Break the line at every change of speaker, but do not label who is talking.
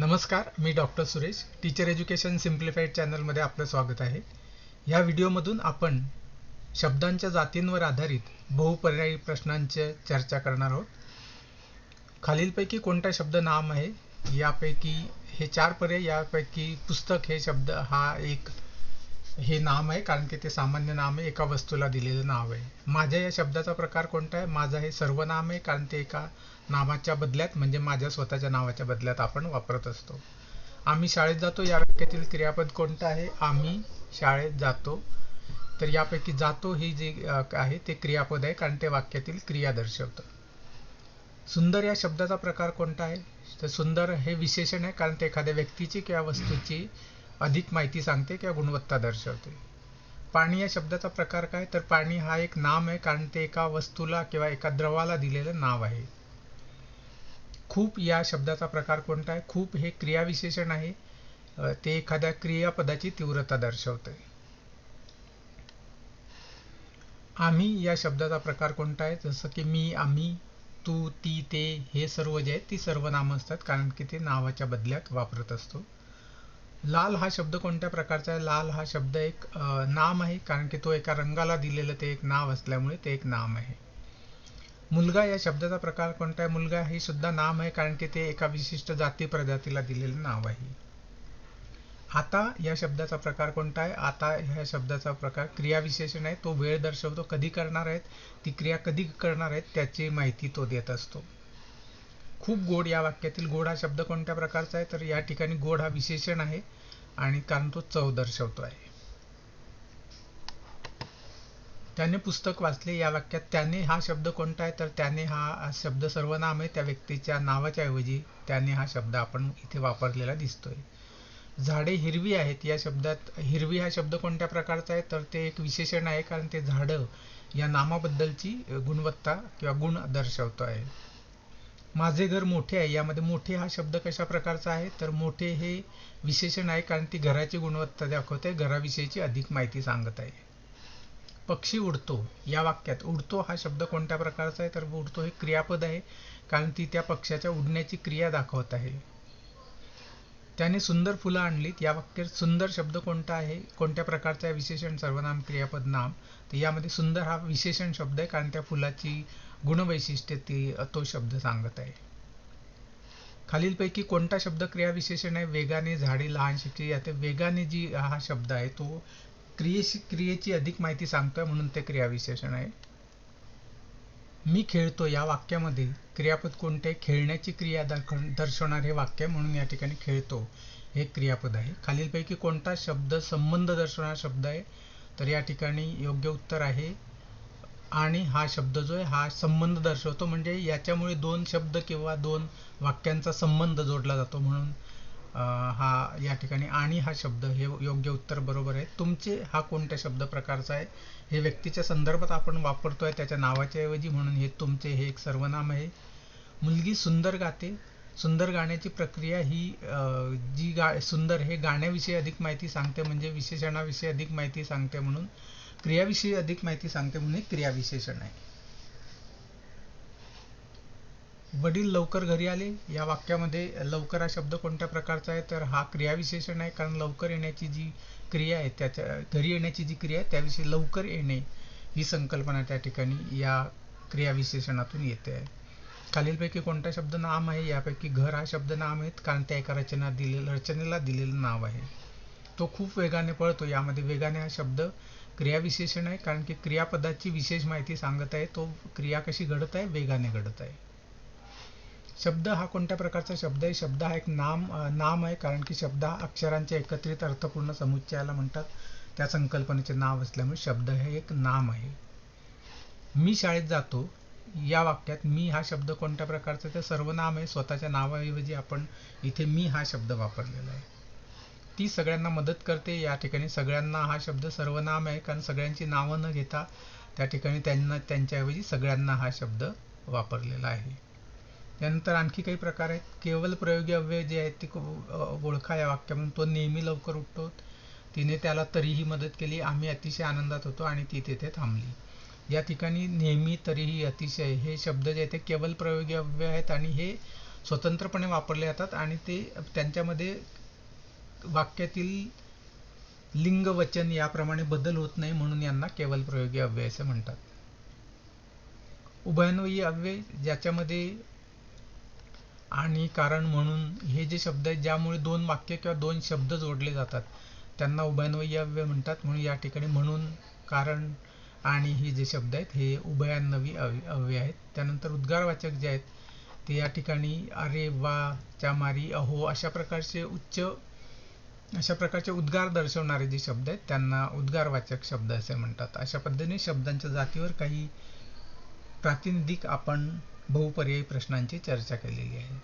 नमस्कार मी doctor Suresh teacher education simplified चॅनलमध्ये आपलं स्वागत आहे. या व्हिडिओमधून आपण शब्दांच्या जातींवर आधारित बहुपर्यायी प्रश्नांची चर्चा करणार आहोत. खालीलपैकी कोणता शब्द नाम आहे? यापैकी हे चार पर्याय यापैकी पुस्तक हे शब्द हा एक हे नाम आहे कारण की ते सामान्य नाम आहे एका वस्तूला दिलेलं नाव आहे. माझ्या या शब्दाचा प्रकार कोणता आहे? माझा हे सर्वनाम आहे कारण ते एका नावाच्या बदल्यात म्हणजे माझ्या स्वतःच्या नावाच्या बदल्यात आपण वापरत असतो. आम्ही शाळेत जातो या वाक्यातील क्रियापद कोणतं आहे? आम्ही शाळेत जातो. तर यापैकी जातो ही जे आहे ते क्रियापद आहे कारण ते वाक्यातील क्रिया दर्शवतं. सुंदर या शब्दाचा प्रकार कोणता आहे? तर सुंदर हे विशेषण आहे कारण ते एखाद्या व्यक्तीची किंवा वस्तूची अधिक माहिती सांगते किंवा गुणवत्ता दर्शवते. पाणी या शब्दाचा प्रकार काय? तर पाणी हा एक नाम आहे कारण ते एका वस्तूला किंवा एका द्रवाला दिलेलं नाव आहे. खूप या शब्दाचा प्रकार कोणता आहे? खूप हे क्रियाविशेषण आहे. ते एखाद्या क्रियापदाची तीव्रता दर्शवते आम्ही या शब्दाचा प्रकार कोणता आहे? जसं की मी आम्ही तू ती ते हे सर्व जे आहेत ती सर्व नामं असतात कारण की ते नावाच्या बदल्यात वापरत असतो. लाल हा शब्द कोणत्या प्रकारचा आहे? लाल हा शब्द एक नाम आहे कारण की तो एका रंगाला दिलेलं ते एक नाव असल्यामुळे ते एक नाम आहे. मुलगा या शब्दाचा प्रकार कोणता आहे? मुलगा हे सुद्धा नाम आहे कारण की ते एका विशिष्ट जाती प्रजातीला दिलेलं नाव आहे. आता या शब्दाचा प्रकार कोणता आहे? आता ह्या शब्दाचा प्रकार क्रियाविशेषण आहे. तो वेळ दर्शवतो कधी करणार आहेत? ती क्रिया कधी करणार आहेत? त्याची माहिती तो देत असतो. खूप गोड या वाक्यातील गोड हा शब्द कोणत्या प्रकारचा आहे? तर या ठिकाणी गोड हा विशेषण आहे आणि कारण तो चव दर्शवतो आहे. त्याने पुस्तक वाचले या वाक्यात. त्याने हा शब्द कोणता आहे? तर त्याने हा शब्द सर्वनाम आहे. त्या व्यक्तीच्या नावाच्या ऐवजी त्याने हा शब्द आपण इथे वापरलेला दिसतोय. झाडे हिरवी आहेत. या शब्दात हिरवी हा शब्द कोणत्या प्रकारचा आहे? तर ते एक विशेषण आहे कारण ते झाडं या नामाबद्दलची गुणवत्ता किंवा गुण दर्शवतो आहे. माझे घर मोठे आहे. यामध्ये मोठे हा शब्द कशा प्रकारचा आहे? तर मोठे हे विशेषण आहे कारण ती घराची गुणवत्ता दाखवते. घराविषयीची अधिक माहिती सांगत आहे. पक्षी उडतो या वाक्यात. उडतो हा शब्द कोणत्या प्रकारचा आहे? तर उडतो हे क्रियापद आहे कारण ती त्या पक्षाच्या उडण्याची क्रिया दाखवत आहे. त्याने सुंदर फुलं आणलीत. या वाक्यात सुंदर शब्द कोणता आहे? कोणत्या प्रकारचा आहे विशेषण? सर्वनाम क्रियापद नाम. तर यामध्ये सुंदर हा विशेषण शब्द आहे कारण त्या फुलाची गुणवैशिष्ट्य ती तो शब्द सांगत आहे. खालीलपैकी कोणता शब्द क्रिया विशेषण आहे? वेगाने झाडे लहान शिकली जाते वेगाने जी हा शब्द आहे तो क्रियेशी क्रियेची अधिक माहिती सांगतोय म्हणून ते क्रियाविशेषण आहे. मी खेळतो या वाक्यामध्ये क्रियापद कोणते? खेळण्याची क्रिया दर्शवणार हे वाक्य म्हणून या ठिकाणी खेळतो. हे क्रियापद आहे. खालीलपैकी कोणता शब्द संबंध दर्शवणारा शब्द आहे? तर या ठिकाणी योग्य उत्तर आहे. आणि हा शब्द जो आहे हा संबंध दर्शवतो. म्हणजे याच्यामुळे दोन शब्द किंवा दोन वाक्यांचा संबंध जोडला जातो म्हणून हा या ठिकाणी आणि हा शब्द हे योग्य उत्तर बरोबर आहे. तुमचे हा कोणत्या शब्द प्रकारचा आहे? हे व्यक्तीच्या संदर्भात आपण वापरतोय त्याच्या नावाच्या ऐवजी म्हणून हे तुमचे हे एक सर्वनाम आहे. मुलगी सुंदर गाते. सुंदर गाण्याची प्रक्रिया ही जी गा सुंदर हे गाण्याविषयी अधिक माहिती सांगते म्हणजे विशेषणाविषयी अधिक माहिती सांगते म्हणून क्रियाविषयी अधिक माहिती सांगते म्हणून क्रियाविशेषण आहे. वडील लवकर घरी आले. या वाक्यामध्ये लवकर हा शब्द कोणत्या प्रकारचा आहे? तर हा क्रियाविशेषण आहे. कारण लवकर येण्याची जी क्रिया आहे त्याच्या घरी येण्याची जी क्रिया आहे त्याविषयी लवकर येणे ही संकल्पना त्या ठिकाणी या क्रियाविशेषणातून येते. आहे खालीलपैकी कोणता शब्द नाम आहे? यापैकी घर हा शब्द नाम आहेत कारण त्या एका रचना दिलेलं रचनेला दिलेलं नाव आहे. तो खूप वेगाने पळतो. यामध्ये वेगाने हा शब्द क्रियाविशेषण आहे. कारण की क्रियापदाची विशेष माहिती सांगत आहे. तो क्रिया कशी घडत आहे? वेगाने घडत आहे. शब्द हा कोणत्या प्रकारचा शब्द आहे? शब्द हा एक नाम नाम आहे कारण की शब्द हा अक्षरांच्या एकत्रित अर्थपूर्ण समुच्चयाला म्हणतात. त्या संकल्पनेचे नाव असल्यामुळे शब्द हे एक नाम आहे. मी शाळेत जातो. या वाक्यात मी हा शब्द कोणत्या प्रकारचा ते सर्वनाम आहे. स्वतःच्या नावाऐवजी आपण इथे मी हा शब्द वापरलेला आहे. ती सगळ्यांना मदत करते. या ठिकाणी सगळ्यांना हा शब्द सर्वनाम आहे कारण सगळ्यांची नावं न घेता त्या ठिकाणी त्यांना त्यांच्याऐवजी सगळ्यांना हा शब्द वापरलेला आहे. त्यानंतर आणखी काही प्रकार आहेत. केवळ प्रयोगी अव्यय जे आहेत ते ओळखा या वाक्यामधून तो नेहमी लवकर उठतो. तिने त्याला तरीही मदत केली. आम्ही अतिशय आनंदात होतो आणि ती तेथे थांबली. या ठिकाणी नेहमी तरीही अतिशय हे शब्द जे आहेत ते केवळ प्रयोगी अव्यय आहेत आणि हे स्वतंत्रपणे वापरले जातात आणि ते त्यांच्यामध्ये वाक्यातील लिंग वचन याप्रमाणे बदल होत नाही म्हणून यांना केवल प्रयोगी अव्यय असे म्हणतात. उभयन्वयी अव्यय ज्याच्यामध्ये आणि कारण म्हणून हे जे शब्द आहेत ज्यामुळे दोन वाक्य किंवा दोन शब्द जोडले जातात त्यांना उभयान्वयी म्हणतात. म्हणून या ठिकाणी म्हणून कारण आणि हे जे शब्द आहेत हे उभयान्वयी अव्यय आहेत. त्यानंतर उद्गारवाचक जे आहेत ते या ठिकाणी अरे वा चामारी अहो अशा प्रकारचे उच्च अशा प्रकारचे उद्गार दर्शवणारे जे शब्द आहेत त्यांना उद्गारवाचक शब्द असे म्हणतात. अशा पद्धतीने शब्दांच्या जातीवर काही प्रातिनिधिक आपण बहुपर्यायी प्रश्नांची चर्चा केलेली आहे.